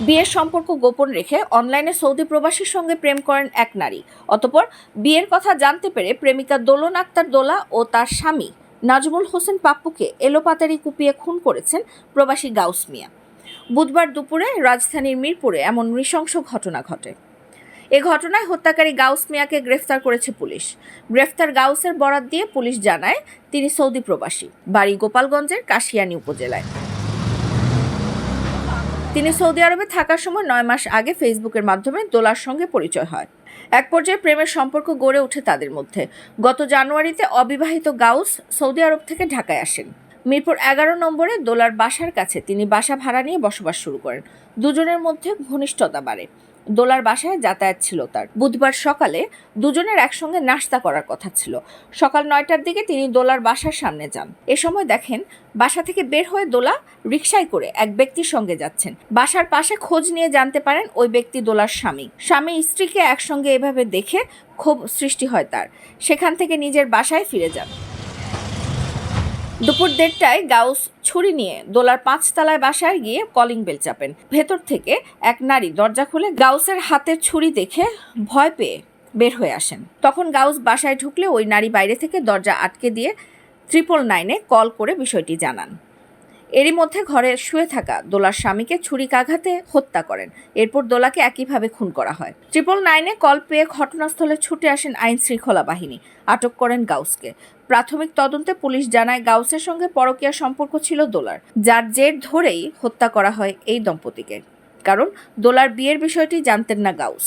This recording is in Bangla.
বিয়ের সম্পর্ক গোপন রেখে অনলাইনে সৌদি প্রবাসীর সঙ্গে প্রেম করেন এক নারী। অতপর বিয়ের কথা জানতে পেরে প্রেমিকা দোলন আক্তার দোলা ও তার স্বামী নাজমুল হোসেন পাপ্পুকে এলোপাতারি কুপিয়ে খুন করেছেন প্রবাসী গাউস মিয়া। বুধবার দুপুরে রাজধানীর মিরপুরে এমন নৃশংস ঘটনা ঘটে। এ ঘটনায় হত্যাকারী গাউস মিয়াকে গ্রেফতার করেছে পুলিশ। গ্রেফতার গাউসের বরাত দিয়ে পুলিশ জানায়, তিনি সৌদি প্রবাসী, বাড়ি গোপালগঞ্জের কাশিয়ানী উপজেলায়। তিনি সৌদি আরবে থাকার সময় নয় মাস আগে ফেসবুকের মাধ্যমে দোলার সঙ্গে পরিচয় হয়। এক পর্যায়ে প্রেমের সম্পর্ক গড়ে ওঠে তাদের মধ্যে। গত জানুয়ারিতে অবিবাহিত গাউস সৌদি আরব থেকে ঢাকায় আসেন। মিরপুর এগারো নম্বরে দোলার বাসার কাছে তিনি বাসা ভাড়া নিয়ে বসবাস শুরু করেন। দুজনের মধ্যে ঘনিষ্ঠতা বাড়ে। দোলার বাসায় যাতায়াত ছিল তার। বুধবার সকালে দুজনের একসঙ্গে নাস্তা করার কথা ছিল। সকাল নয়টার দিকে তিনি দোলার বাসার সামনে যান। এ সময় দেখেন, বাসা থেকে বের হয়ে দোলা রিকশায় করে এক ব্যক্তির সঙ্গে যাচ্ছেন। বাসার পাশে খোঁজ নিয়ে জানতে পারেন ওই ব্যক্তি দোলার স্বামী। স্বামী স্ত্রীকে একসঙ্গে এভাবে দেখে ক্ষোভ সৃষ্টি হয় তার। সেখান থেকে নিজের বাসায় ফিরে যান। দুপুর দেড়টায় গাউস ছুরি নিয়ে দোলার পাঁচতলায় বাসায় গিয়ে কলিং বেল চাপেন। ভেতর থেকে এক নারী দরজা খুলে গাউসের হাতে ছুরি দেখে ভয় পেয়ে বের হয়ে আসেন। তখন গাউস বাসায় ঢুকলে ওই নারী বাইরে থেকে দরজা আটকে দিয়ে ট্রিপল নাইনে কল করে বিষয়টি জানান। এরই মধ্যে ঘরে শুয়ে থাকা দোলার স্বামীকে ছুরিকাঘাতে হত্যা করেন। এরপর দোলাকে একইভাবে খুন করা হয়। ট্রিপল নাইনে কল পেয়ে ঘটনাস্থলে ছুটে আসেন আইন শৃঙ্খলা বাহিনী। আটক করেন গাউসকে। প্রাথমিক তদন্তে পুলিশ জানায় গাউসের সঙ্গে পরকীয়া সম্পর্ক ছিল দোলার, যার জের ধরেই হত্যা করা হয় এই দম্পতিকে। কারণ দোলার বিয়ের বিষয়টি জানতেন না গাউস।